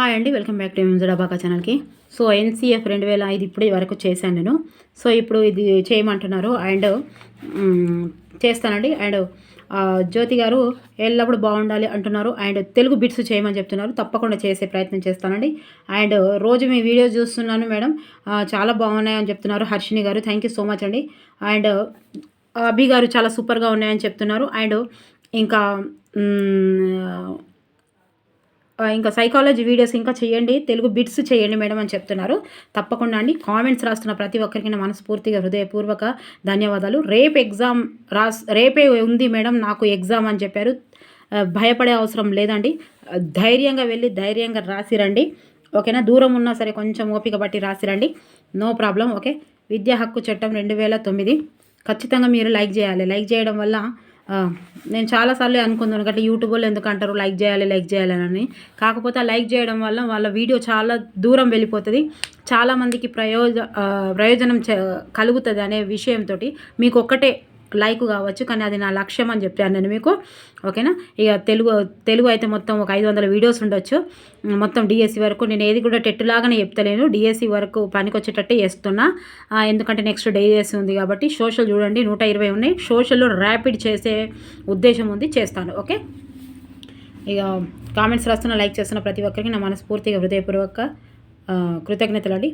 Hi అండి welcome back to జడాబాకా ఛానల్కి so NCF రెండు వేల ఐదు ఇప్పుడే వరకు చేశాను నేను. సో ఇప్పుడు ఇది చేయమంటున్నారు అండ్ చేస్తానండి. అండ్ జ్యోతి గారు ఎల్లప్పుడు బాగుండాలి అంటున్నారు అండ్ తెలుగు బిట్స్ చేయమని చెప్తున్నారు. తప్పకుండా చేసే ప్రయత్నం చేస్తానండి. అండ్ రోజు మీ వీడియో చూస్తున్నాను మేడం. చాలా బాగున్నాయని చెప్తున్నారు Harshini garu. Thank you so much అండి. అండ్ అభి గారు చాలా సూపర్గా ఉన్నాయని చెప్తున్నారు. అండ్ ఇంకా ఇంకా సైకాలజీ వీడియోస్ ఇంకా చేయండి తెలుగు బిట్స్ చేయండి మేడం అని చెప్తున్నారు. తప్పకుండా అండి. కామెంట్స్ రాస్తున్న ప్రతి ఒక్కరికి మనస్ఫూర్తిగా హృదయపూర్వక ధన్యవాదాలు. రేపు ఎగ్జామ్ రాస్ రేపే ఉంది మేడం నాకు ఎగ్జామ్ అని చెప్పారు. భయపడే అవసరం లేదండి. ధైర్యంగా వెళ్ళి ధైర్యంగా రాసిరండి. ఓకేనా? దూరం ఉన్నా సరే కొంచెం ఓపిక బట్టి రాసిరండి. No problem okay? విద్యా హక్కు చట్టం రెండు వేల తొమ్మిది. ఖచ్చితంగా మీరు లైక్ చేయాలి. లైక్ చేయడం వల్ల నేను చాలాసార్లు అనుకున్నాను అంటే యూట్యూబ్లో ఎందుకు అంటారు లైక్ చేయాలి లైక్ చేయాలని కాకపోతే ఆ లైక్ చేయడం వల్ల వాళ్ళ వీడియో చాలా దూరం వెళ్ళిపోతుంది. చాలామందికి ప్రయోజ ప్రయోజనం చ కలుగుతుంది అనే విషయంతో మీకు ఒక్కటే లైక్ కావచ్చు కానీ అది నా లక్ష్యం అని చెప్పాను నేను మీకు. ఓకేనా? ఇక తెలుగు తెలుగు అయితే మొత్తం ఒక ఐదు వందల వీడియోస్ ఉండొచ్చు. మొత్తం డిఎస్సి వరకు నేను ఏది కూడా టెట్టులాగానే చెప్తలేను. డిఎస్సి వరకు పనికొచ్చేటట్టే చేస్తున్నా. ఎందుకంటే నెక్స్ట్ డిఎస్సి ఉంది కాబట్టి సోషల్ చూడండి. నూట ఇరవై ఉన్నాయి. సోషల్లో ర్యాపిడ్ చేసే ఉద్దేశం ఉంది చేస్తాను. ఓకే? ఇక కామెంట్స్ రాస్తున్న లైక్ చేస్తున్న ప్రతి ఒక్కరికి నా మనస్ఫూర్తిగా హృదయపూర్వక కృతజ్ఞతలు అండి.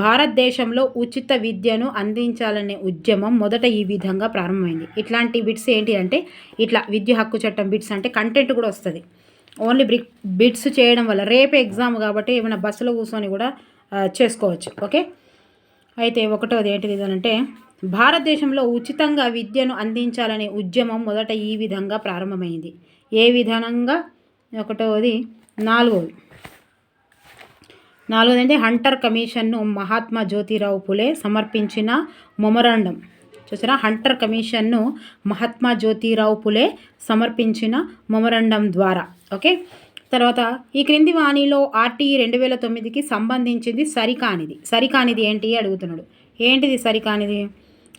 భారతదేశంలో ఉచిత విద్యను అందించాలనే ఉద్యమం మొదట ఈ విధంగా ప్రారంభమైంది. ఇట్లాంటి బిట్స్ ఏంటి అంటే ఇట్లా విద్య హక్కు చట్టం బిట్స్ అంటే కంటెంట్ కూడా వస్తుంది. ఓన్లీ బ్రిక్ బిట్స్ చేయడం వల్ల రేపే ఎగ్జామ్ కాబట్టి ఏమైనా బస్సులో కూర్చొని కూడా చేసుకోవచ్చు. ఓకే? అయితే ఒకటోది ఏంటిది అంటే భారతదేశంలో ఉచితంగా విద్యను అందించాలనే ఉద్యమం మొదట ఈ విధంగా ప్రారంభమైంది. ఏ విధానంగా? ఒకటోది. నాలుగోది. నాలుగోది అంటే హంటర్ కమిషన్ను మహాత్మా జ్యోతిరావు పులే సమర్పించిన మొమరాండం. చూసారా? హంటర్ కమిషన్ను మహాత్మా జ్యోతిరావు పులే సమర్పించిన మొమరాండం ద్వారా. ఓకే? తర్వాత ఈ క్రింది వాణిలో ఆర్టీఈ రెండు వేల తొమ్మిదికి సంబంధించింది సరికానిది. సరికానిది ఏంటి అడుగుతున్నాడు. ఏంటిది సరికానిది?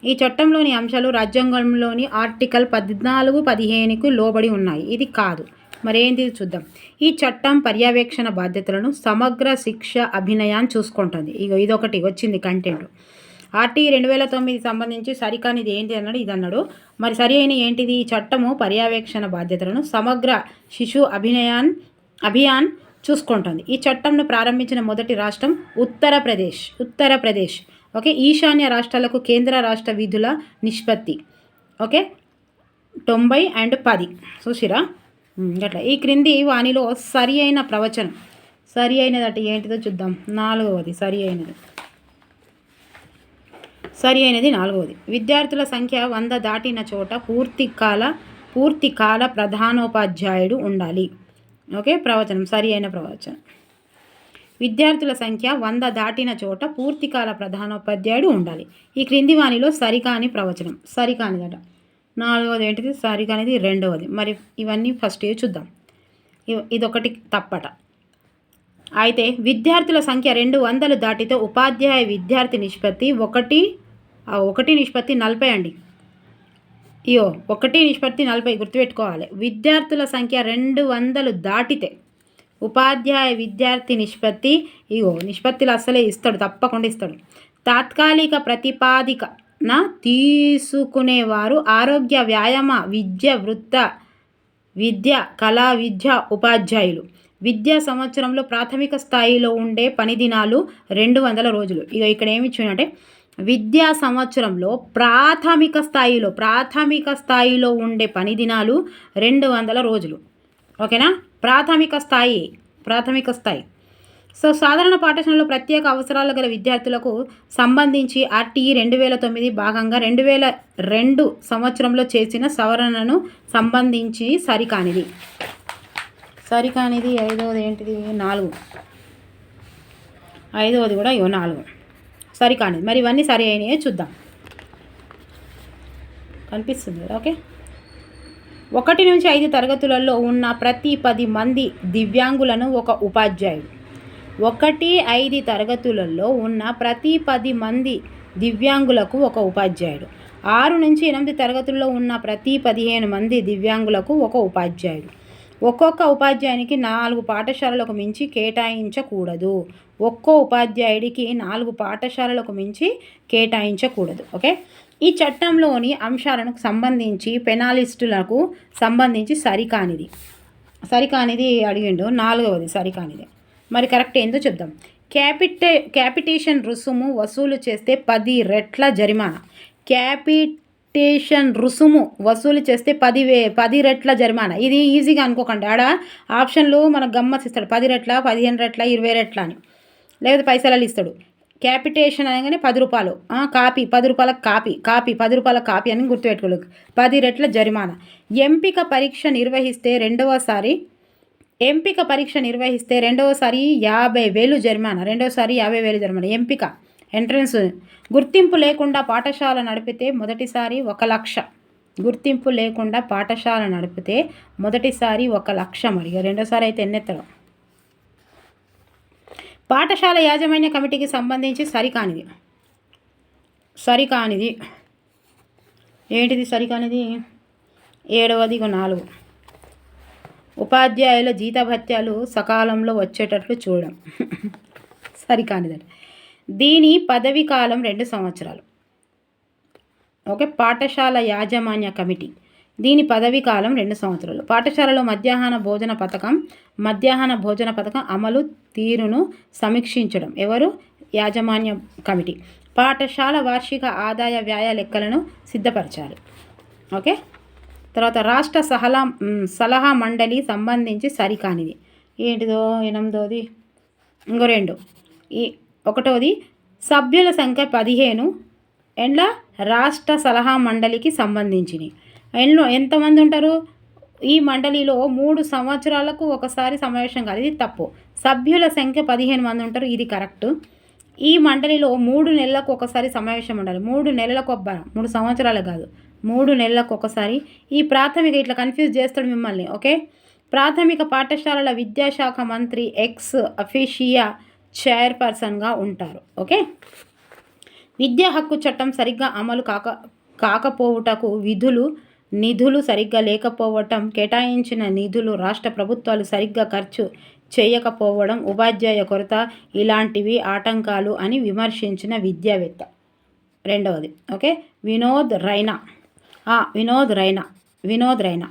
ఈ చట్టంలోని అంశాలు రాజ్యాంగంలోని ఆర్టికల్ పద్నాలుగు పదిహేనుకు లోబడి ఉన్నాయి. ఇది కాదు. మరేంది చూద్దాం. ఈ చట్టం పర్యవేక్షణ బాధ్యతలను సమగ్ర శిక్ష అభినయాన్ని చూసుకుంటుంది. ఇక ఇదొకటి వచ్చింది కంటెంట్. ఆర్టీ రెండు వేల తొమ్మిది సంబంధించి సరికానిది ఏంటి అన్నాడు ఇది అన్నాడు మరి సరి అయిన ఏంటిది? ఈ చట్టము పర్యవేక్షణ బాధ్యతలను సమగ్ర శిశు అభినయాన్ అభియాన్ చూసుకుంటుంది. ఈ చట్టంను ప్రారంభించిన మొదటి రాష్ట్రం ఉత్తరప్రదేశ్ ఉత్తరప్రదేశ్. ఓకే? ఈశాన్య రాష్ట్రాలకు కేంద్ర రాష్ట్ర విధుల నిష్పత్తి. ఓకే? తొంభై అండ్ పది. చూసిరా? అట్లా. ఈ క్రింది వానిలో సరి అయిన ప్రవచనం. సరి అయినది అంటే ఏంటిదో చూద్దాం. నాలుగవది సరి అయినది. సరి అయినది నాలుగవది. విద్యార్థుల సంఖ్య వంద దాటిన చోట పూర్తి కాల పూర్తి కాల ప్రధానోపాధ్యాయుడు ఉండాలి. ఓకే ప్రవచనం సరి అయిన ప్రవచనం. విద్యార్థుల సంఖ్య వంద దాటిన చోట పూర్తికాల ప్రధానోపాధ్యాయుడు ఉండాలి. ఈ క్రింది వానిలో సరికాని ప్రవచనం. సరికానిదట నాలుగవది ఏంటిది? సరికానిది రెండవది మరి ఇవన్నీ ఫస్ట్ చూద్దాం. ఇదొకటి తప్పట. అయితే విద్యార్థుల సంఖ్య రెండు వందలు దాటితే ఉపాధ్యాయ విద్యార్థి నిష్పత్తి ఒకటి ఒకటి నిష్పత్తి నలభై అండి. ఇయో ఒకటి నిష్పత్తి నలభై గుర్తుపెట్టుకోవాలి. విద్యార్థుల సంఖ్య రెండు వందలు దాటితే ఉపాధ్యాయ విద్యార్థి నిష్పత్తి ఇగో నిష్పత్తిలో అస్సలే ఇస్తాడు తప్పకుండా ఇస్తాడు. తాత్కాలిక ప్రతిపాదిక న తీసుకునేవారు. ఆరోగ్య వ్యాయామ విద్య వృత్త విద్య కళా విద్య ఉపాధ్యాయులు. విద్యా సంవత్సరంలో ప్రాథమిక స్థాయిలో ఉండే పని దినాలు రెండు వందల రోజులు. ఇక ఇక్కడ ఏమి ఇచ్చిందంటే విద్యా సంవత్సరంలో ప్రాథమిక స్థాయిలో ప్రాథమిక స్థాయిలో ఉండే పని దినాలు రెండు వందల రోజులు. ఓకేనా? ప్రాథమిక స్థాయి ప్రాథమిక స్థాయి. సో సాధారణ పాఠశాలలో ప్రత్యేక అవసరాలు గల విద్యార్థులకు సంబంధించి ఆర్టీఈ రెండు వేల తొమ్మిది భాగంగా రెండు వేల రెండు సంవత్సరంలో చేసిన సవరణను సంబంధించి సరికానిది. సరికానిది ఐదవది ఏంటిది? నాలుగు. ఐదవది కూడా ఇవో నాలుగు. సరికానిది. మరి ఇవన్నీ సరి అయినాయో చూద్దాం. కనిపిస్తుంది ఓకే. ఒకటి నుంచి ఐదు తరగతులలో ఉన్న ప్రతి పది మంది దివ్యాంగులను ఒక ఉపాధ్యాయుడు. ఒకటి ఐదు తరగతులలో ఉన్న ప్రతి పది మంది దివ్యాంగులకు ఒక ఉపాధ్యాయుడు. ఆరు నుంచి ఎనిమిది తరగతుల్లో ఉన్న ప్రతి పదిహేను మంది దివ్యాంగులకు ఒక ఉపాధ్యాయుడు. ఒక్కొక్క ఉపాధ్యాయునికి నాలుగు పాఠశాలలకు మించి కేటాయించకూడదు. ఒక్కో ఉపాధ్యాయుడికి నాలుగు పాఠశాలలకు మించి కేటాయించకూడదు. ఓకే? ఈ చట్టంలోని అంశాలకు సంబంధించి పెనాలిస్టులకు సంబంధించి సరికానిది. సరికానిది అడిగిండు. నాలుగవది సరికానిది. మరి కరెక్ట్ ఏందో చెప్దాం. క్యాపిటే క్యాపిటేషన్ రుసుము వసూలు చేస్తే పది రెట్ల జరిమానా. క్యాపిటేషన్ రుసుము వసూలు చేస్తే పది వే పది రెట్ల జరిమానా. ఇది ఈజీగా అనుకోకండి. ఆడ ఆప్షన్లు మనకు గమ్మతిస్తాడు పది రెట్ల పదిహేను రెట్ల ఇరవై రెట్ల అని. లేకపోతే పైసలు ఇస్తాడు. క్యాపిటేషన్ అనగానే పది రూపాయలు. కాపీ. పది రూపాయల కాపీ. కాపీ. పది రూపాయల కాపీ అని గుర్తుపెట్టుకోలేదు పది రెట్ల జరిమానా. ఎంపిక పరీక్ష నిర్వహిస్తే రెండవసారి ఎంపిక పరీక్ష నిర్వహిస్తే రెండవసారి యాభై వేలు జరిమానా. రెండవసారి యాభై వేలు జరిమానా. ఎంపిక ఎంట్రన్స్ గుర్తింపు లేకుండా పాఠశాల నడిపితే మొదటిసారి ఒక లక్ష. గుర్తింపు లేకుండా పాఠశాల నడిపితే మొదటిసారి ఒక లక్ష మరి. రెండోసారి అయితే ఎన్నెత్తడం? పాఠశాల యాజమాన్య కమిటీకి సంబంధించి సరికానిది. సరికానిది. ఏంటిది సరికానిది? ఏడవది నాలుగు. ఉపాధ్యాయుల జీతభత్యాలు సకాలంలో వచ్చేటట్లు చూడడం. సరికానిదండి. దీని పదవి కాలం రెండు సంవత్సరాలు. ఓకే పాఠశాల యాజమాన్య కమిటీ. దీని పదవి కాలం రెండు సంవత్సరాలు. పాఠశాలలో మధ్యాహ్న భోజన పథకం మధ్యాహ్న భోజన పథకం అమలు తీరును సమీక్షించడం. ఎవరు? యాజమాన్య కమిటీ. పాఠశాల వార్షిక ఆదాయ వ్యయ లెక్కలను సిద్ధపరచాలి ఓకే తర్వాత రాష్ట్ర సలహా సలహా మండలి సంబంధించి సరికానిది. ఏంటిదో ఎనిమిదోది? ఇంకో రెండు. ఈ ఒకటోది సభ్యుల సంఖ్య పదిహేను ఎండ్ల రాష్ట్ర సలహా మండలికి సంబంధించినవి ఎన్నో ఎంతమంది ఉంటారు? ఈ మండలిలో మూడు సంవత్సరాలకు ఒకసారి సమావేశం కాదు. ఇది తప్పు. సభ్యుల సంఖ్య పదిహేను మంది ఉంటారు. ఇది కరెక్ట్. ఈ మండలిలో మూడు నెలలకు ఒకసారి సమావేశం ఉండాలి. మూడు నెలలకు ఒబ్బ మూడు సంవత్సరాలు కాదు. మూడు నెలలకు ఒకసారి ఈ ప్రాథమిక ఇట్లా కన్ఫ్యూజ్ చేస్తాడు మిమ్మల్ని ఓకే ప్రాథమిక పాఠశాలల విద్యాశాఖ మంత్రి ఎక్స్ అఫీషియా చైర్పర్సన్గా ఉంటారు ఓకే విద్యా హక్కు చట్టం సరిగ్గా అమలు కాక కాకపోవుటకు విధులు నిధులు సరిగ్గా లేకపోవటం కేటాయించిన నిధులు రాష్ట్ర ప్రభుత్వాలు సరిగ్గా ఖర్చు చేయకపోవడం ఉపాధ్యాయ కొరత ఇలాంటివి ఆటంకాలు అని విమర్శించిన విద్యావేత్త. రెండవది ఓకే వినోద్ రైనా. వినోద్ రైనా వినోద్ రైనా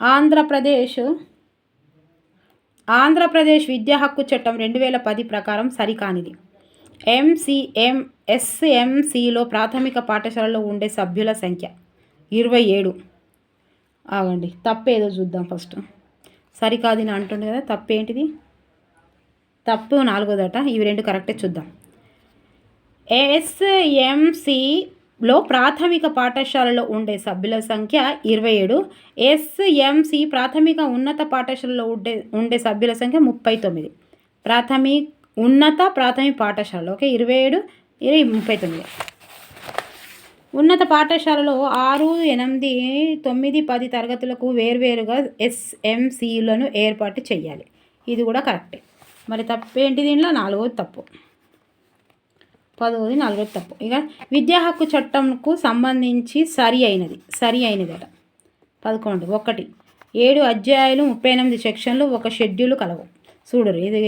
ఆంధ్రప్రదేశ్ ఆంధ్రప్రదేశ్ విద్యా హక్కు చట్టం రెండు వేల పది ప్రకారం సరికానిది. ఎంసీఎం ఎస్ఎంసిలో ప్రాథమిక పాఠశాలలో ఉండే సభ్యుల సంఖ్య ఇరవై ఏడు. ఆగండి తప్పేదో చూద్దాం ఫస్ట్. సరికాదని అంటుండే కదా తప్పేంటిది? తప్పు నాలుగోదట ఇవి రెండు కరెక్టే చూద్దాం. ఎస్ఎంసి లో ప్రాథమిక పాఠశాలలో ఉండే సభ్యుల సంఖ్య ఇరవై ఏడు. ఎస్ఎంసి ప్రాథమిక ఉన్నత పాఠశాలలో ఉండే ఉండే సభ్యుల సంఖ్య ముప్పై తొమ్మిది. ప్రాథమిక ఉన్నత ప్రాథమిక పాఠశాలలో ఓకే ఇరవై ఏడు ఇరవై ముప్పై తొమ్మిది. ఉన్నత పాఠశాలలో ఆరు ఎనిమిది తొమ్మిది పది తరగతులకు వేర్వేరుగా ఎస్ఎంసీలను ఏర్పాటు చేయాలి. ఇది కూడా కరెక్టే. మరి తప్పేంటి ఏంటి దీనిలో నాలుగోది తప్పు. పదవది నలభై తప్పు. ఇక విద్యా హక్కు చట్టంకు సంబంధించి సరి అయినది సరి అయినదట. పదకొండు ఒకటి ఏడు అధ్యాయాలు ముప్పై ఎనిమిది సెక్షన్లు ఒక షెడ్యూల్ కలవు. చూడరు ఇది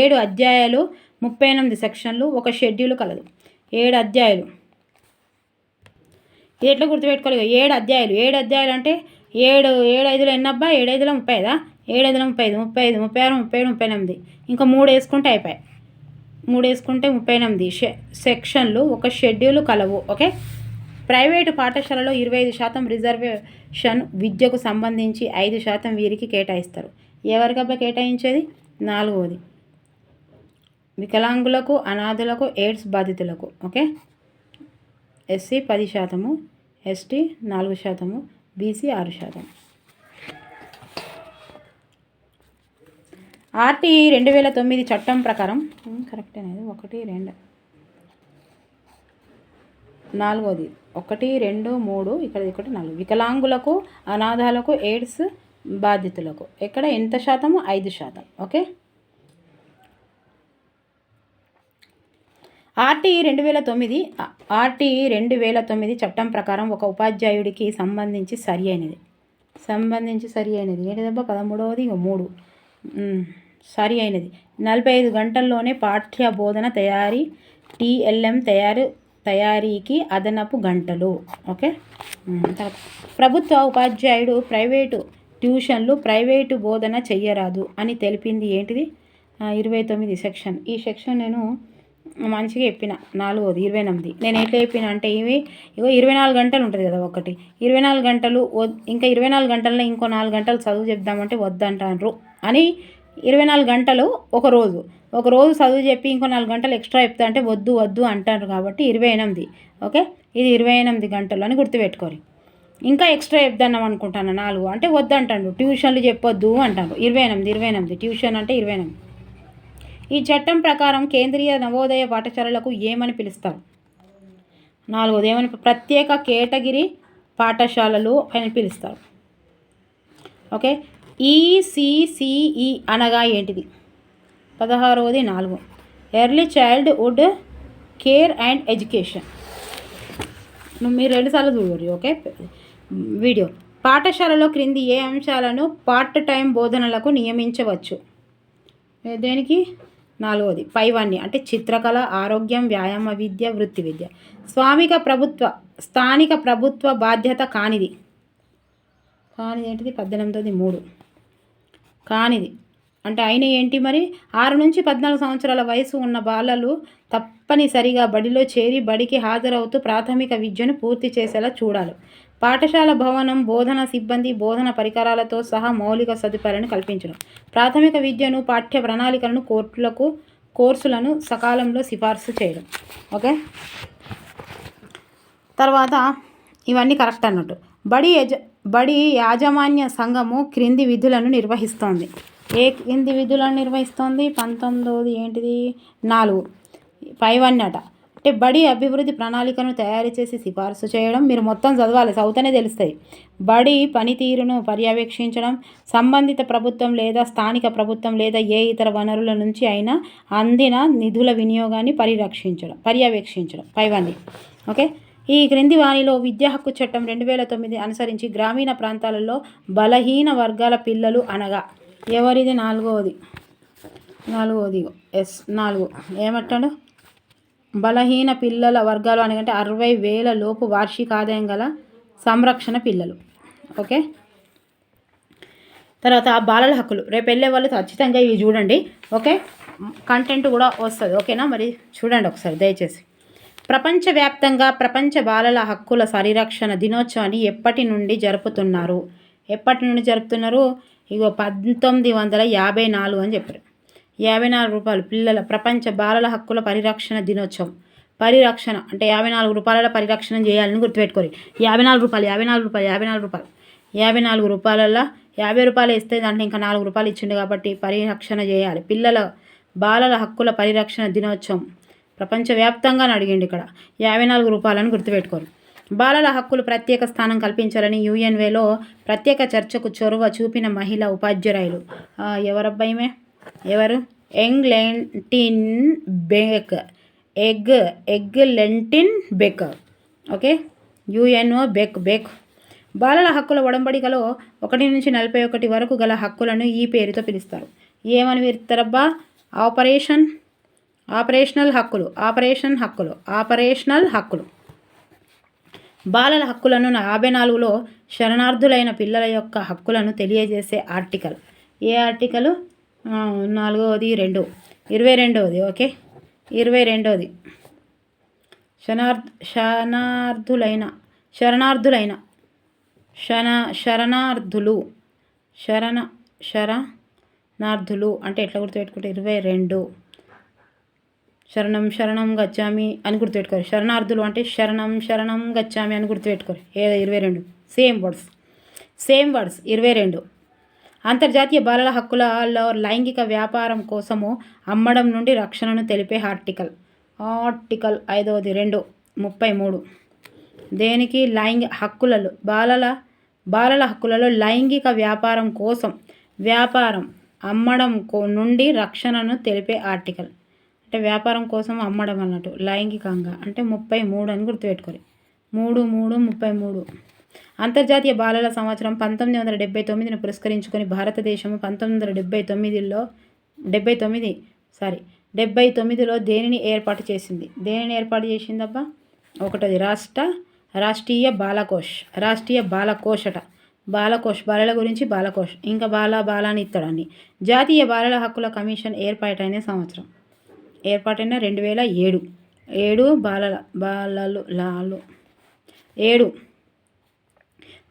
ఏడు అధ్యాయాలు ముప్పై ఎనిమిది సెక్షన్లు ఒక షెడ్యూల్ కలదు. ఏడు అధ్యాయాలు. ఇది ఎట్లా గుర్తుపెట్టుకోలేదు ఏడు అధ్యాయులు. ఏడు అధ్యాయులు అంటే ఏడు ఏడు ఐదులో ఎన్నబ్బా? ఏడు ఐదులో ముప్పై ఐదా ఏడు ఐదులో ముప్పై ఐదు ముప్పై ఐదు ముప్పై ఆరు ముప్పై ఏడు ముప్పై ఎనిమిది. ఇంకా మూడు వేసుకుంటే అయిపోయాయి. మూడు వేసుకుంటే ముప్పై ఎనిమిది షె సెక్షన్లు ఒక షెడ్యూల్ కలవు ఓకే? ప్రైవేటు పాఠశాలలో ఇరవై ఐదు శాతం రిజర్వేషన్ విద్యకు సంబంధించి ఐదు శాతం వీరికి కేటాయిస్తారు. ఎవరికబ్బా కేటాయించేది? నాలుగవది వికలాంగులకు అనాథులకు ఎయిడ్స్ బాధితులకు ఓకే? ఎస్సీ పది శాతము ఎస్టీ నాలుగు శాతము బీసీ ఆరు శాతం. ఆర్టీఈ రెండు వేల తొమ్మిది చట్టం ప్రకారం కరెక్ట్ కరెక్టేనా ఒకటి రెండు. నాలుగోది. ఒకటి రెండు మూడు ఇక్కడ ఒకటి నాలుగు. వికలాంగులకు అనాథాలకు ఎయిడ్స్ బాధితులకు. ఇక్కడ ఎంత శాతము? ఐదు శాతం. ఓకే? ఆర్టీఈ రెండు వేల తొమ్మిది ఆర్టీఈ రెండు వేల తొమ్మిది చట్టం ప్రకారం ఒక ఉపాధ్యాయుడికి సంబంధించి సరి అయినది. సంబంధించి సరి అయినది. ఏంటిదబ్బా? పదమూడవది ఇక మూడు. సరి అయినది. నలభై ఐదు గంటల్లోనే పాఠ్య బోధన తయారీ టీఎల్ఎం తయారు తయారీకి అదనపు గంటలు. ఓకే? ప్రభుత్వ ఉపాధ్యాయుడు ప్రైవేటు ట్యూషన్లు ప్రైవేటు బోధన చెయ్యరాదు అని తెలిపింది ఏంటిది? ఇరవై తొమ్మిది సెక్షన్. ఈ సెక్షన్ నేను మంచిగా చెప్పిన నాలుగోది ఇరవై ఎనిమిది నేను ఎట్లా చెప్పిన అంటే ఇవి ఇగో ఇరవై నాలుగు గంటలు ఉంటుంది కదా ఒకటి. ఇరవై నాలుగు గంటలు ఇంకా ఇరవై నాలుగు గంటల్లో ఇంకో నాలుగు గంటలు చదువు చెప్దామంటే వద్దంటారు అని ఇరవై నాలుగు గంటలు ఒక రోజు. ఒక రోజు చదువు చెప్పి ఇంకో నాలుగు గంటలు ఎక్స్ట్రా చెప్తా అంటే వద్దు వద్దు అంటారు కాబట్టి ఇరవై ఎనిమిది ఓకే? ఇది ఇరవై ఎనిమిది గంటలు అని గుర్తుపెట్టుకోరు. ఇంకా ఎక్స్ట్రా చెప్దాం అనుకుంటాను నాలుగు. అంటే వద్దంటాడు ట్యూషన్లు చెప్పొద్దు అంటారు ఇరవై ఎనిమిది ఇరవై ఎనిమిది. ట్యూషన్ అంటే ఇరవై ఎనిమిది. ఈ చట్టం ప్రకారం కేంద్రీయ నవోదయ పాఠశాలలకు ఏమని పిలుస్తారు? నాలుగోది ఏమని ప్రత్యేక కేటగిరీ పాఠశాలలు అని పిలుస్తారు. ఓకే? ఈసీసీఈ అనగా ఏంటిది? పదహారవది నాలుగు. Early childhood care and education. మీరు రెండుసార్లు చూడరు ఓకే? వీడియో. పాఠశాలలో క్రింది ఏ అంశాలను పార్ట్ టైం బోధనలకు నియమించవచ్చు? దేనికి? నాలుగవది. పైవన్నీ అంటే చిత్రకళ ఆరోగ్యం వ్యాయామ విద్య వృత్తి విద్య. స్వామిక ప్రభుత్వ స్థానిక ప్రభుత్వ బాధ్యత కానిది. కానిది ఏంటిది? పద్దెనిమిదోది మూడు. కానిది. అంటే ఆయన ఏంటి మరి? ఆరు నుంచి పద్నాలుగు సంవత్సరాల వయసు ఉన్న బాలలు తప్పనిసరిగా బడిలో చేరి బడికి హాజరవుతూ ప్రాథమిక విద్యను పూర్తి చేసేలా చూడాలి. పాఠశాల భవనం బోధన సిబ్బంది బోధన పరికరాలతో సహా మౌలిక సదుపాయాలను కల్పించడం. ప్రాథమిక విద్యను పాఠ్య ప్రణాళికలను కోర్టులకు కోర్సులను సకాలంలో సిఫార్సు చేయడం. ఓకే? తర్వాత ఇవన్నీ కరెక్ట్ అన్నట్టు. బడి యజ బడి యాజమాన్య సంఘము క్రింది విధులను నిర్వహిస్తోంది. ఏ క్రింది విధులను నిర్వహిస్తోంది? పంతొమ్మిదవది ఏంటిది? నాలుగు. ఫైవ్ అన్నట అంటే బడి అభివృద్ధి ప్రణాళికను తయారు చేసి సిఫార్సు చేయడం మీరు మొత్తం చదవాలి చదువుతూనే తెలుస్తాయి. బడి పనితీరును పర్యవేక్షించడం సంబంధిత ప్రభుత్వం లేదా స్థానిక ప్రభుత్వం లేదా ఏ ఇతర వనరుల నుంచి అయినా అందిన నిధుల వినియోగాన్ని పరిరక్షించడం పర్యవేక్షించడం. పైవన్నీ. ఓకే? ఈ క్రింది వాణిలో విద్యా హక్కు చట్టం రెండు వేల తొమ్మిది అనుసరించి గ్రామీణ ప్రాంతాలలో బలహీన వర్గాల పిల్లలు అనగా ఎవరిది? నాలుగవది నాలుగవది ఎస్. నాలుగు. ఏమంటాడు? బలహీన పిల్లల వర్గాలు అనగంటే అరవై వేల లోపు వార్షిక ఆదాయం గల సంరక్షణ పిల్లలు. ఓకే? తర్వాత బాలల హక్కులు. రేపు వెళ్ళే వాళ్ళు ఖచ్చితంగా ఇవి చూడండి. ఓకే? కంటెంట్ కూడా వస్తుంది. ఓకేనా? మరి చూడండి ఒకసారి దయచేసి. ప్రపంచవ్యాప్తంగా ప్రపంచ బాలల హక్కుల పరిరక్షణ దినోత్సవాన్ని ఎప్పటి నుండి జరుపుతున్నారు? ఎప్పటి నుండి జరుపుతున్నారు? ఇగో పంతొమ్మిది వందల యాభై నాలుగు అని చెప్పారు. యాభై నాలుగు రూపాయలు పిల్లల ప్రపంచ బాలల హక్కుల పరిరక్షణ దినోత్సవం. పరిరక్షణ అంటే యాభై నాలుగు రూపాయల పరిరక్షణ చేయాలని గుర్తుపెట్టుకోరు. యాభై నాలుగు రూపాయలు యాభై నాలుగు రూపాయలు యాభై నాలుగు రూపాయలు. యాభై నాలుగు రూపాయలలో యాభై రూపాయలు ఇస్తే దాంట్లో ఇంకా నాలుగు రూపాయలు ఇచ్చిండు కాబట్టి పరిరక్షణ చేయాలి. పిల్లల బాలల హక్కుల పరిరక్షణ దినోత్సవం. ప్రపంచవ్యాప్తంగా అడిగింది అడిగిండు ఇక్కడ. యాభై నాలుగు రూపాయలను గుర్తుపెట్టుకోరు. బాలల హక్కులు ప్రత్యేక స్థానం కల్పించాలని యుఎన్వేలో ప్రత్యేక చర్చకు చొరవ చూపిన మహిళా ఉపాధ్యాయులు ఎవరబ్బాయిమే ఎవరు? ఎంగ్ లెంటిన్ బేకర్ ఎగ్ ఎగ్ లెంటిన్ బెక్. ఓకే? యుఎన్ఓ బెక్ బెక్. బాలల హక్కుల ఒడంబడికలో ఒకటి నుంచి నలభై ఒకటి వరకు గల హక్కులను ఈ పేరుతో పిలుస్తారు. ఏమని పిలుస్తారబ్బా? ఆపరేషన్ ఆపరేషనల్ హక్కులు ఆపరేషన్ హక్కులు ఆపరేషనల్ హక్కులు. బాలల హక్కులను యాభై నాలుగులో శరణార్థులైన పిల్లల యొక్క హక్కులను తెలియజేసే ఆర్టికల్. ఏ ఆర్టికల్? నాలుగవది రెండు. ఇరవై రెండవది ఓకే? ఇరవై రెండవది శరణార్థ శరణార్థులైన శరణార్థులైన శన శరణార్థులు శరణ శరణార్థులు అంటే ఎట్లా గుర్తుపెట్టుకుంటే ఇరవై రెండు. శరణం శరణం గచ్చామి అని గుర్తుపెట్టుకోరు శరణార్థులు అంటే శరణం శరణం గచ్చామి అని గుర్తుపెట్టుకోరు ఏదో ఇరవై రెండు. సేమ్ వర్డ్స్ సేమ్ వర్డ్స్ ఇరవై రెండు. అంతర్జాతీయ బాలల హక్కులలో లైంగిక వ్యాపారం కోసము అమ్మడం నుండి రక్షణను తెలిపే ఆర్టికల్. ఆర్టికల్ ఐదవది రెండు. ముప్పై మూడు. దేనికి? లైంగి హక్కులలో. బాలల బాలల హక్కులలో లైంగిక వ్యాపారం కోసం వ్యాపారం అమ్మడం కో నుండి రక్షణను తెలిపే ఆర్టికల్. అంటే వ్యాపారం కోసం అమ్మడం అన్నట్టు లైంగికంగా. అంటే ముప్పై మూడు అని గుర్తుపెట్టుకోరు మూడు మూడు ముప్పై మూడు. అంతర్జాతీయ బాలల సంవత్సరం పంతొమ్మిది వందల డెబ్బై తొమ్మిదిని పురస్కరించుకొని భారతదేశం పంతొమ్మిది వందల డెబ్బై తొమ్మిదిలో డెబ్బై తొమ్మిది సారీ డెబ్బై తొమ్మిదిలో దేనిని ఏర్పాటు చేసింది? దేనిని ఏర్పాటు చేసిందబ్బా? ఒకటది రాష్ట్ర రాష్ట్రీయ బాలకోష్ రాష్ట్రీయ బాలకోశట. బాలకోష్ బాలల గురించి బాలకోష్. ఇంకా బాల బాలాని ఇత్తడాన్ని. జాతీయ బాలల హక్కుల కమిషన్ ఏర్పాటైన సంవత్సరం. ఏర్పాటైన రెండు వేల ఏడు. ఏడు బాలల బాలలు లాలు. ఏడు.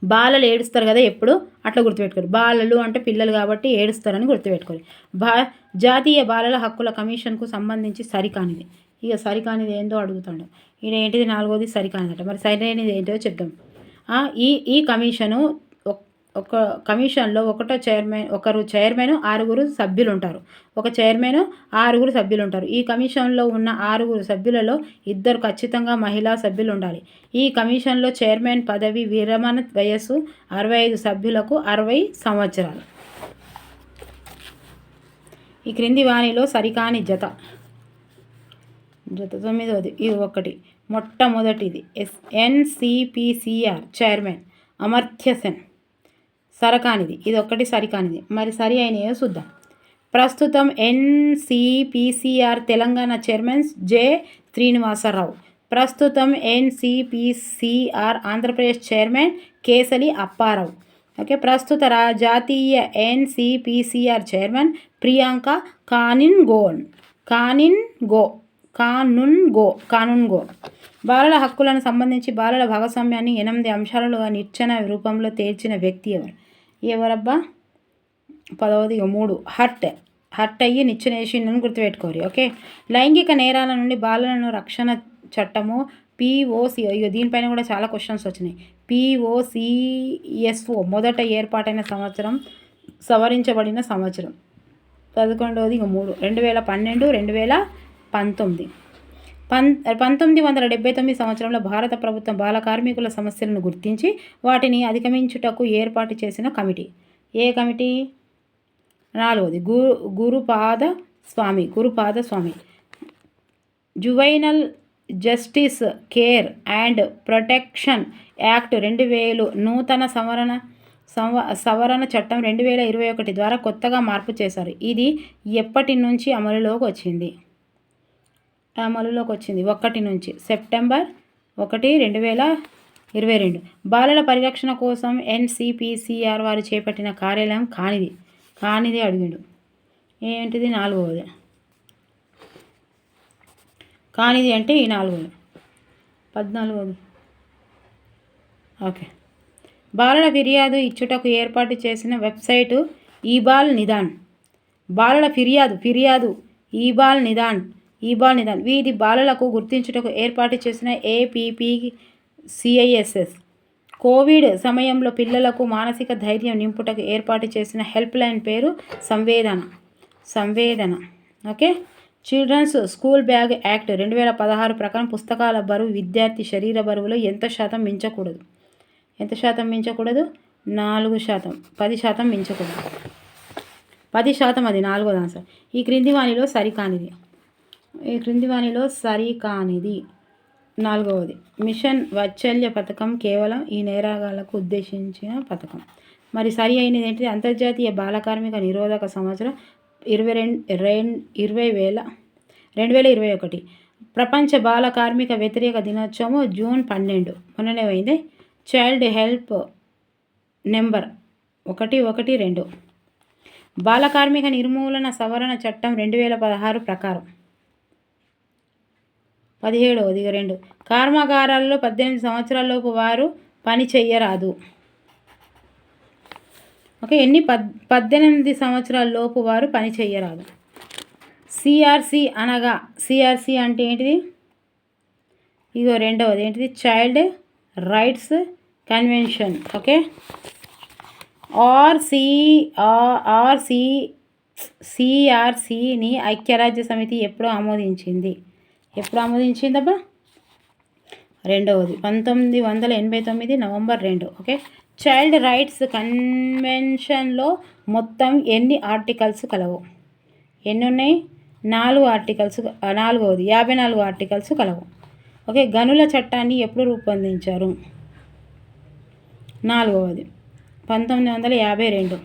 బాలలు ఏడుస్తారు కదా ఎప్పుడు? అట్లా గుర్తుపెట్టుకోరు. బాలలు అంటే పిల్లలు కాబట్టి ఏడుస్తారని గుర్తుపెట్టుకోరు. బా జాతీయ బాలల హక్కుల కమిషన్కు సంబంధించి సరికానిది. ఇక సరికానిది ఏందో అడుగుతాడు. ఈయన ఏంటిది? నాలుగోది సరికానిదట. మరి సరైనది ఏంటో చెప్దాం. ఈ ఈ కమిషను ఒక కమిషన్లో ఒకటో చైర్మన్ ఒకరు చైర్మన్ ఆరుగురు సభ్యులు ఉంటారు ఒక చైర్మన్ ఆరుగురు సభ్యులు ఉంటారు ఈ కమిషన్లో ఉన్న ఆరుగురు సభ్యులలో ఇద్దరు ఖచ్చితంగా మహిళా సభ్యులు ఉండాలి ఈ కమిషన్లో చైర్మన్ పదవి విరమణ వయస్సు అరవై ఐదు సభ్యులకు అరవై సంవత్సరాలు. ఈ క్రింది వాణిలో సరికాని జత. జత తొమ్మిదవది ఇది ఒకటి. మొట్టమొదటిది. Yes NCPCR chairman Amartya Sen. సరకానిది. ఇది ఒక్కటి సరికానిది. మరి సరి అయినాయో చూద్దాం. ప్రస్తుతం NCPCR Telangana chairman J Srinivasa Rao. ప్రస్తుతం NCPCR Andhra Pradesh chairman Kesali Apparao. Okay ప్రస్తుత జాతీయ NCPCR chairman Priyanka కానిన్ gonna కానిన్ go కానున్ go కానున్ go బాలల హక్కులను సంబంధించి బాలల భాగస్వామ్యాన్ని ఎనిమిది అంశాలలో నిర్చన రూపంలో తేల్చిన వ్యక్తి ఎవరు? ఎవరబ్బా? పదవది మూడు. హర్ట్. హర్ట్ అయ్యి నిచ్చెనేసిందని గుర్తుపెట్టుకోరు ఓకే? లైంగిక నేరాల నుండి బాలలను రక్షణ చట్టము పిఓసి ఇక దీనిపైన కూడా చాలా క్వశ్చన్స్ వచ్చినాయి. పిఓసిఎస్ఓ మొదట ఏర్పాటైన సంవత్సరం సవరించబడిన సంవత్సరం. పదకొండవది ఇక మూడు. రెండు వేల పన్నెండు రెండు వేల పంతొమ్మిది. పం పంతొమ్మిది వందల డెబ్బై తొమ్మిది సంవత్సరంలో భారత ప్రభుత్వం బాల కార్మికుల సమస్యలను గుర్తించి వాటిని అధిగమించుటకు ఏర్పాటు చేసిన కమిటీ. ఏ కమిటీ? నాలుగోది. Guru Gurupada Swamy Gurupada Swamy. Juvenile justice care and protection act రెండు వేలు నూతన సవరణ సంవ సవరణ చట్టం రెండు వేల ఇరవై ఒకటి ద్వారా కొత్తగా మార్పు చేశారు. ఇది ఎప్పటి నుంచి అమలులోకి వచ్చింది? అమలులోకి వచ్చింది ఒకటి నుంచి. సెప్టెంబర్ ఒకటి రెండు వేల ఇరవై రెండు. బాలల పరిరక్షణ కోసం ఎన్సిపిసిఆర్ వారు చేపట్టిన కార్యాలయం కానిది. కానిది అడిగిండు. ఏంటిది నాలుగవది? కానిది అంటే ఈ నాలుగవది. పద్నాలుగవది. ఓకే. బాలల ఫిర్యాదు ఇచ్చుటకు ఏర్పాటు చేసిన వెబ్సైటు ఈబాల్ నిదాన్. బాలల ఫిర్యాదు ఫిర్యాదు ఈబాల్ నిదాన్. ఈ బాల్ వీధి బాలలకు గుర్తించుటకు ఏర్పాటు చేసిన ఏపీపీ సిఐఎస్ఎస్. కోవిడ్ సమయంలో పిల్లలకు మానసిక ధైర్యం నింపుటకు ఏర్పాటు చేసిన హెల్ప్ లైన్ పేరు Samvedana. Samvedana. Okay? Children's school bag act రెండు వేల పదహారు ప్రకారం పుస్తకాల బరువు విద్యార్థి శరీర బరువులో ఎంత శాతం మించకూడదు? ఎంత శాతం మించకూడదు? నాలుగు శాతం. పది శాతం మించకూడదు. పది శాతం అది నాలుగోది ఆన్సర్ ఈ క్రింది వాణిలో సరికానిది. ఈ క్రింది వాణిలో సరికానిది నాలుగవది. మిషన్ వాత్సల్య పథకం కేవలం ఈ నేరాగాలకు ఉద్దేశించిన పథకం. మరి సరి అయినది ఏంటిది? అంతర్జాతీయ బాలకార్మిక నిరోధక సంవత్సరం ఇరవై రెండు రెండు ఇరవై వేల రెండు వేల ఇరవై ఒకటి. ప్రపంచ బాల కార్మిక వ్యతిరేక దినోత్సవం జూన్ పన్నెండు. మొన్ననే పోయింది. చైల్డ్ హెల్ప్ నెంబర్ ఒకటి ఒకటి రెండు. బాల కార్మిక నిర్మూలన సవరణ చట్టం రెండు వేల పదహారు ప్రకారం. పదిహేడవది రెండు. కర్మాగారాల్లో పద్దెనిమిది సంవత్సరాలలోపు వారు పని చెయ్యరాదు. ఓకే ఎన్ని? పద్ పద్దెనిమిది సంవత్సరాల లోపు వారు పని చెయ్యరాదు. సిఆర్సి అనగా సిఆర్సి అంటే ఏంటిది? ఇదో రెండవది ఏంటిది? Child rights convention. Okay. RC RC సిఆర్సిని ఐక్యరాజ్య సమితి ఎప్పుడో ఆమోదించింది. ఎప్పుడు ఆమోదించిందబ్బా రెండవది పంతొమ్మిది వందల ఎనభై తొమ్మిది నవంబర్ రెండు ఓకే? చైల్డ్ రైట్స్ కన్వెన్షన్లో మొత్తం ఎన్ని ఆర్టికల్స్ కలవు? ఎన్ని ఉన్నాయి నాలుగు ఆర్టికల్స్ నాలుగవది యాభై నాలుగు ఆర్టికల్స్ కలవు. ఓకే? గనుల చట్టాన్ని ఎప్పుడు రూపొందించారు? నాలుగవది పంతొమ్మిది వందల యాభై రెండు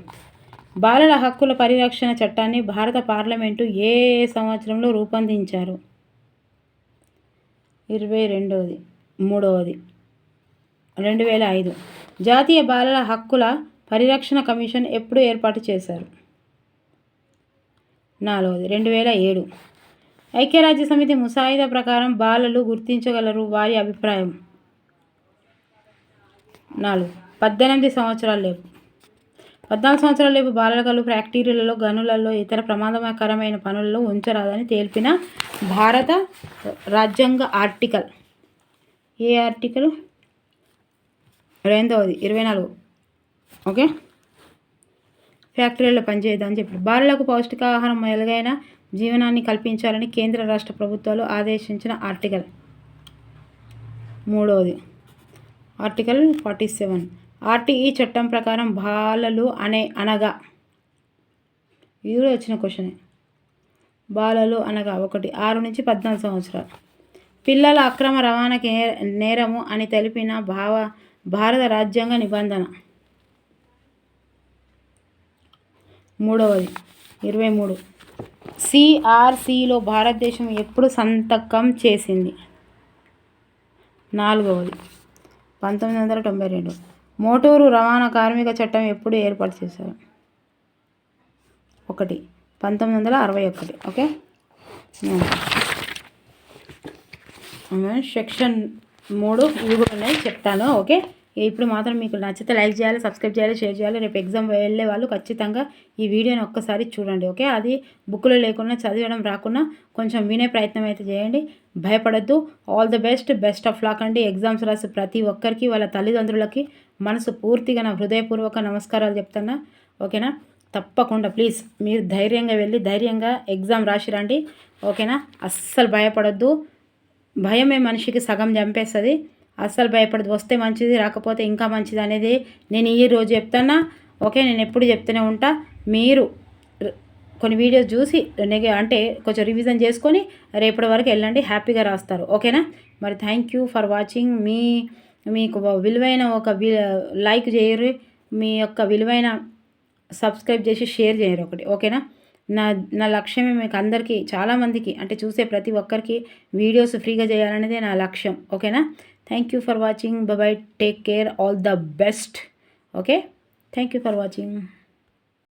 బాలల హక్కుల పరిరక్షణ చట్టాన్ని భారత పార్లమెంటు ఏ సంవత్సరంలో రూపొందించారు? ఇరవై రెండవది మూడవది. రెండు వేల ఐదు జాతీయ బాలల హక్కుల పరిరక్షణ కమిషన్ ఎప్పుడు ఏర్పాటు చేశారు? నాలుగవది. రెండు వేల ఏడు ఐక్యరాజ్య సమితి ముసాయిదా ప్రకారం బాలలు గుర్తించగలరు వారి అభిప్రాయం? నాలుగు. పద్దెనిమిది సంవత్సరాలు లేవు. పద్నాలుగు సంవత్సరాల లేపు బాలలు ఫ్యాక్టరీలలో గనులలో ఇతర ప్రమాదకరమైన పనులలో ఉంచరాదని తెలిపిన భారత రాజ్యాంగ ఆర్టికల్. ఏ ఆర్టికల్? రెండవది ఇరవై నాలుగు. ఓకే? ఫ్యాక్టరీలో పనిచేయదని చెప్పి బాలలకు పౌష్టికాహారం మెరుగైన జీవనాన్ని కల్పించాలని కేంద్ర రాష్ట్ర ప్రభుత్వాలు ఆదేశించిన ఆర్టికల్. మూడవది ఆర్టికల్ ఫార్టీ సెవెన్. ఆర్టీఈ చట్టం ప్రకారం బాలలు అనే అనగా ఇది కూడా వచ్చిన క్వశ్చనే. బాలలు అనగా ఒకటి ఆరు నుంచి పద్నాలుగు సంవత్సరాలు. పిల్లల అక్రమ రవాణాకి నేరము అని తెలిపిన భావ భారత రాజ్యాంగ నిబంధన. మూడవది ఇరవై మూడు. సిఆర్సిలో భారతదేశం ఎప్పుడు సంతకం చేసింది? నాలుగవది పంతొమ్మిది వందల తొంభై రెండు. మోటూరు రవాణా కార్మిక చట్టం ఎప్పుడు ఏర్పాటు చేశారు? ఒకటి. పంతొమ్మిది వందల అరవై ఒకటి. ఓకే? సెక్షన్ మూడు ఇవి కూడా ఉన్నాయి చెప్తాను. ఓకే? ఇప్పుడు మాత్రం మీకు నచ్చితే లైక్ చేయాలి సబ్స్క్రైబ్ చేయాలి షేర్ చేయాలి. రేపు ఎగ్జామ్ వెళ్ళే వాళ్ళు ఖచ్చితంగా ఈ వీడియోని ఒక్కసారి చూడండి. ఓకే? అది బుక్లో లేకుండా చదివడం రాకుండా కొంచెం వినే ప్రయత్నం అయితే చేయండి. భయపడద్దు. All the best best of luck అండి. ఎగ్జామ్స్ రాసి ప్రతి ఒక్కరికి వాళ్ళ తల్లిదండ్రులకి మనసు పూర్తిగా నా హృదయపూర్వక నమస్కారాలు చెప్తున్నా. ఓకేనా? తప్పకుండా ప్లీజ్ మీరు ధైర్యంగా వెళ్ళి ధైర్యంగా ఎగ్జామ్ రాసి రండి ఓకేనా? అస్సలు భయపడద్దు. భయమే మనిషికి సగం చంపేస్తుంది. అస్సలు భయపడదు వస్తే మంచిది రాకపోతే ఇంకా మంచిది అనేది నేను ఈ రోజు చెప్తానా ఓకే? నేను ఎప్పుడు చెప్తూనే ఉంటా. మీరు కొన్ని వీడియోస్ చూసి నెగ అంటే కొంచెం రివిజన్ చేసుకొని రేపటి వరకు వెళ్ళండి. హ్యాపీగా రాస్తారు. ఓకేనా? మరి థ్యాంక్ యూ ఫర్ వాచింగ్ మీ మీకు విలువైన ఒక లైక్ చేయరు. మీ యొక్క విలువైన సబ్స్క్రైబ్ చేసి షేర్ చేయరు ఒకటి. ఓకేనా? నా నా లక్ష్యమే మీకు అందరికీ చాలామందికి అంటే చూసే ప్రతి ఒక్కరికి వీడియోస్ ఫ్రీగా చేయాలనేదే నా లక్ష్యం. ఓకేనా? Thank you for watching bye take care all the best okay thank you for watching